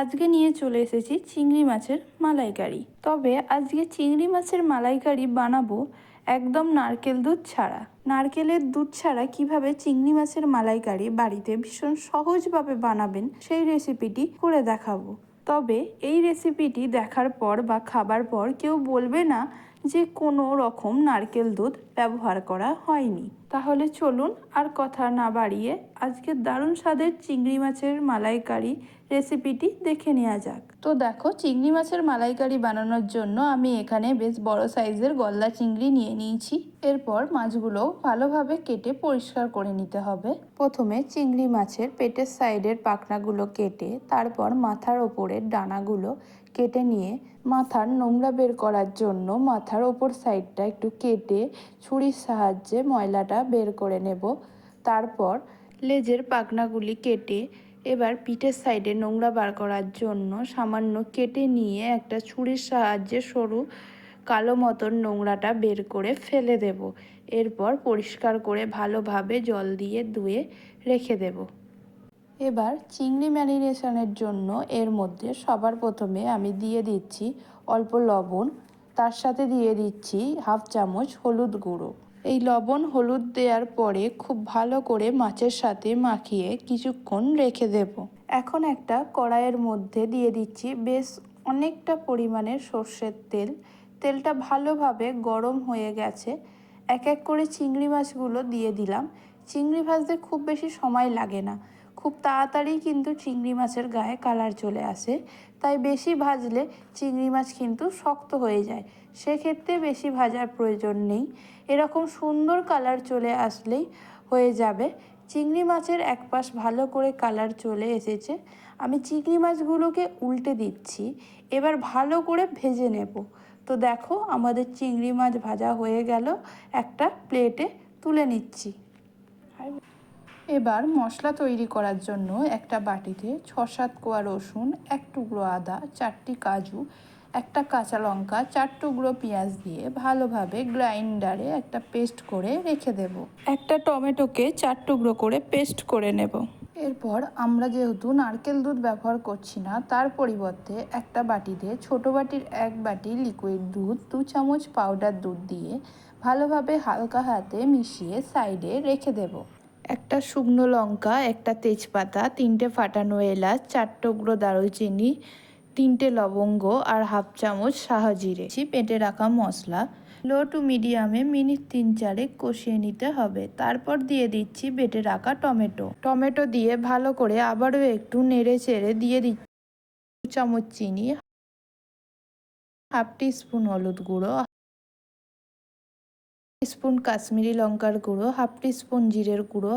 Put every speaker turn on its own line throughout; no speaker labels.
আজকে নিয়ে চলে এসেছি চিংড়ি মাছের মালাইকারি। তবে আজকে চিংড়ি মাছের মালাইকারি বানাবো একদম নারকেল দুধ ছাড়া। নারকেলের দুধ ছাড়া কীভাবে চিংড়ি মাছের মালাইকারি বাড়িতে ভীষণ সহজভাবে বানাবেন সেই রেসিপিটি করে দেখাবো। তবে এই রেসিপিটি দেখার পর বা খাবার পর কেউ বলবে না যে কোনো রকম নারকেল দুধ ব্যবহার করা হয়নি। তাহলে চলুন আর কথা না বাড়িয়ে আজকে দারুণ স্বাদের চিংড়ি মাছের মালাইকারি রেসিপিটি দেখে নেওয়া যাক। তো দেখো, চিংড়ি মাছের মালাইকারি বানানোর জন্য আমি এখানে বেশ বড় সাইজের গলদা চিংড়ি নিয়ে নিয়েছি। এরপর মাছগুলো ভালোভাবে কেটে পরিষ্কার করে নিতে হবে। প্রথমে চিংড়ি মাছের পেটের সাইডের পাখনাগুলো কেটে, তারপর মাথার ওপরের ডানাগুলো কেটে নিয়ে মাথার নোংরা বের করার জন্য মাথার ওপর সাইডটা একটু কেটে ছুরির সাহায্যে ময়লাটা বের করে নেব। তারপর লেজের পাখনাগুলি কেটে এবার পিঠের সাইডে নোংরা বার করার জন্য সামান্য কেটে নিয়ে একটা ছুরির সাহায্যে সরু কালো মতন নোংরাটা বের করে ফেলে দেব। এরপর পরিষ্কার করে ভালোভাবে জল দিয়ে ধুয়ে রেখে দেব। এবার চিংড়ি ম্যারিনেশনের জন্য এর মধ্যে সবার প্রথমে আমি দিয়ে দিচ্ছি অল্প লবণ, তার সাথে দিয়ে দিচ্ছি হাফ চামচ হলুদ গুঁড়ো। এই লবণ হলুদ দেওয়ার পরে খুব ভালো করে মাছের সাথে মাখিয়ে কিছুক্ষণ রেখে দেব। এখন একটা কড়াইয়ের মধ্যে দিয়ে দিচ্ছি বেশ অনেকটা পরিমাণে সর্ষের তেল। তেলটা ভালোভাবে গরম হয়ে গেছে। এক এক করে চিংড়ি মাছগুলো দিয়ে দিলাম। চিংড়ি ভাজতে খুব বেশি সময় লাগে না। খুব তাড়াতাড়ি কিন্তু চিংড়ি মাছের গায়ে কালার চলে আসে। তাই বেশি ভাজলে চিংড়ি মাছ কিন্তু শক্ত হয়ে যায়। সেক্ষেত্রে বেশি ভাজার প্রয়োজন নেই। এরকম সুন্দর কালার চলে আসলেই হয়ে যাবে। চিংড়ি মাছের এক পাশ ভালো করে কালার চলে এসেছে। আমি চিংড়ি মাছগুলোকে উল্টে দিচ্ছি। এবার ভালো করে ভেজে নেব। তো দেখো, আমাদের চিংড়ি মাছ ভাজা হয়ে গেল। একটা প্লেটে তুলে নিচ্ছি। এবার মশলা তৈরি করার জন্য একটা বাটিতে ছ সাত কোয়া রসুন এক টুকরো আদা চারটি কাজু একটা কাঁচা লঙ্কা চার টুকরো পেঁয়াজ দিয়ে ভালোভাবে গ্রাইন্ডারে একটা পেস্ট করে রেখে দেব। একটা টমেটোকে চার টুকরো করে পেস্ট করে নেব। এরপর আমরা যেহেতু নারকেল দুধ ব্যবহার করছি না তার পরিবর্তে একটা বাটিতে ছোট বাটির এক বাটি লিকুইড দুধ দু চামচ পাউডার দুধ দিয়ে ভালোভাবে হালকা হাতে মিশিয়ে সাইডে রেখে দেবো। একটা শুকনো লঙ্কা, একটা তেজপাতা, তিনটে ফাটানো এলাচ চার টুকরো দারুচিনি, তিনটে লবঙ্গ আর হাফ চামচ সাহাজিরে পেটে রাখা মশলা। লো টু মিডিয়ামে মিনিট তিন চারেক কষিয়ে নিতে হবে। তারপর দিয়ে দিচ্ছি বেটে রাখা টমেটো। টমেটো দিয়ে ভালো করে আবারও একটু নেড়ে চেড়ে দিয়ে দিচ্ছি। চামচ চিনি, হাফ টি স্পুন হলুদ গুঁড়ো স্পুন কাশ্মীরি লঙ্কার গুঁড়ো, হাফ টি স্পুন জিরের গুঁড়ো,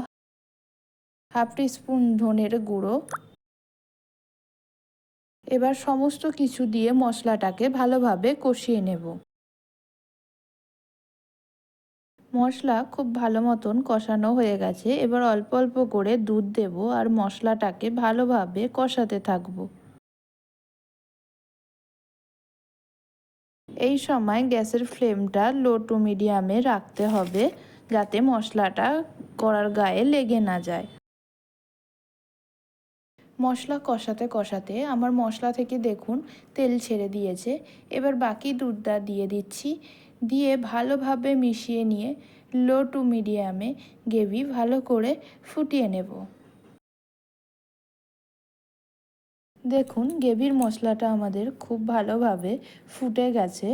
হাফ টি স্পুন ধনের গুঁড়ো। এবার সমস্ত কিছু দিয়ে মশলাটাকে ভালোভাবে কষিয়ে নেব। মশলা খুব ভালো মতন কষানো হয়ে গেছে। এবার অল্প অল্প করে দুধ দেব আর মশলাটাকে ভালোভাবে কষাতে থাকব। এই সময় গ্যাসের ফ্লেমটা লো টু মিডিয়ামে রাখতে হবে যাতে মশলাটা কড়ার গায়ে লেগে না যায়। মশলা কষাতে কষাতে আমার মশলা থেকে দেখুন তেল ছেড়ে দিয়েছে। এবার বাকি দুধটা দিয়ে দিচ্ছি। দিয়ে ভালোভাবে মিশিয়ে নিয়ে লো টু মিডিয়ামে গ্রেভি ভালো করে ফুটিয়ে নেব। দেখুন, গ্রেভির মশলাটা আমাদের খুব ভালোভাবে ফুটে গেছে।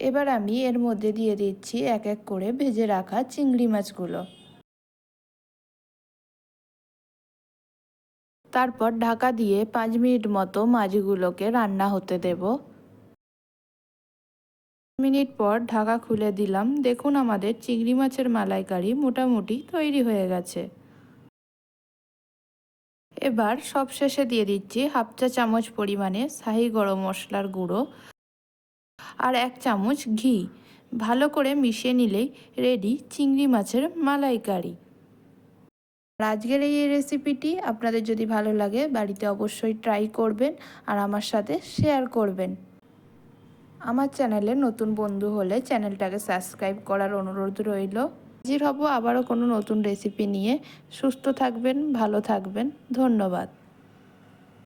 এবার আমি এর মধ্যে দিয়ে দিচ্ছি এক এক করে ভেজে রাখা চিংড়ি মাছগুলো। তারপর ঢাকা দিয়ে পাঁচ মিনিট মতো মাছগুলোকে রান্না হতে দেব। মিনিট পর ঢাকা খুলে দিলাম। দেখুন, আমাদের চিংড়ি মাছের মালাইকারি মোটামুটি তৈরি হয়ে গেছে। এবার সব শেষে দিয়ে দিচ্ছি হাফ চা চামচ পরিমাণে শাহি গরম মশলার গুঁড়ো আর এক চামচ ঘি। ভালো করে মিশিয়ে নিলেই রেডি চিংড়ি মাছের মালাইকারি। আর আজকের এই রেসিপিটি আপনাদের যদি ভালো লাগে বাড়িতে অবশ্যই ট্রাই করবেন আর আমার সাথে শেয়ার করবেন। আমার চ্যানেলে নতুন বন্ধু হলে চ্যানেলটাকে সাবস্ক্রাইব করার অনুরোধ রইল। হাজির হব আবারও কোনো নতুন রেসিপি নিয়ে। সুস্থ থাকবেন ভালো থাকবেন। ধন্যবাদ।